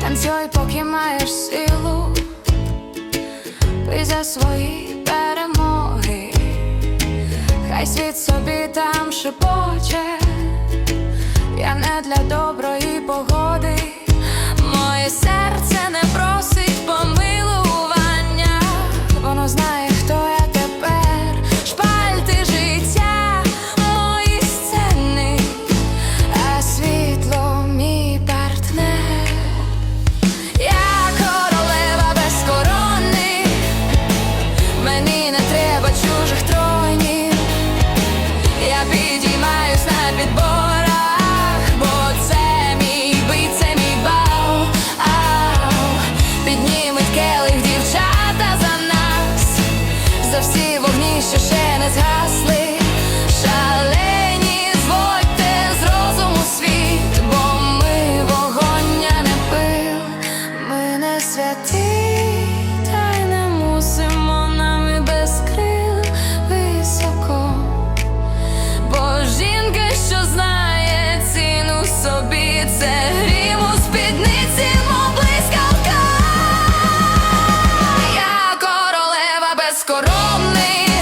Танцюй, поки маєш силу, Пий за свої перемоги, хай світ собі там шепоче, я не для доброї погоди. said ці вогні, що ще не згасли. Шале. безкоромний.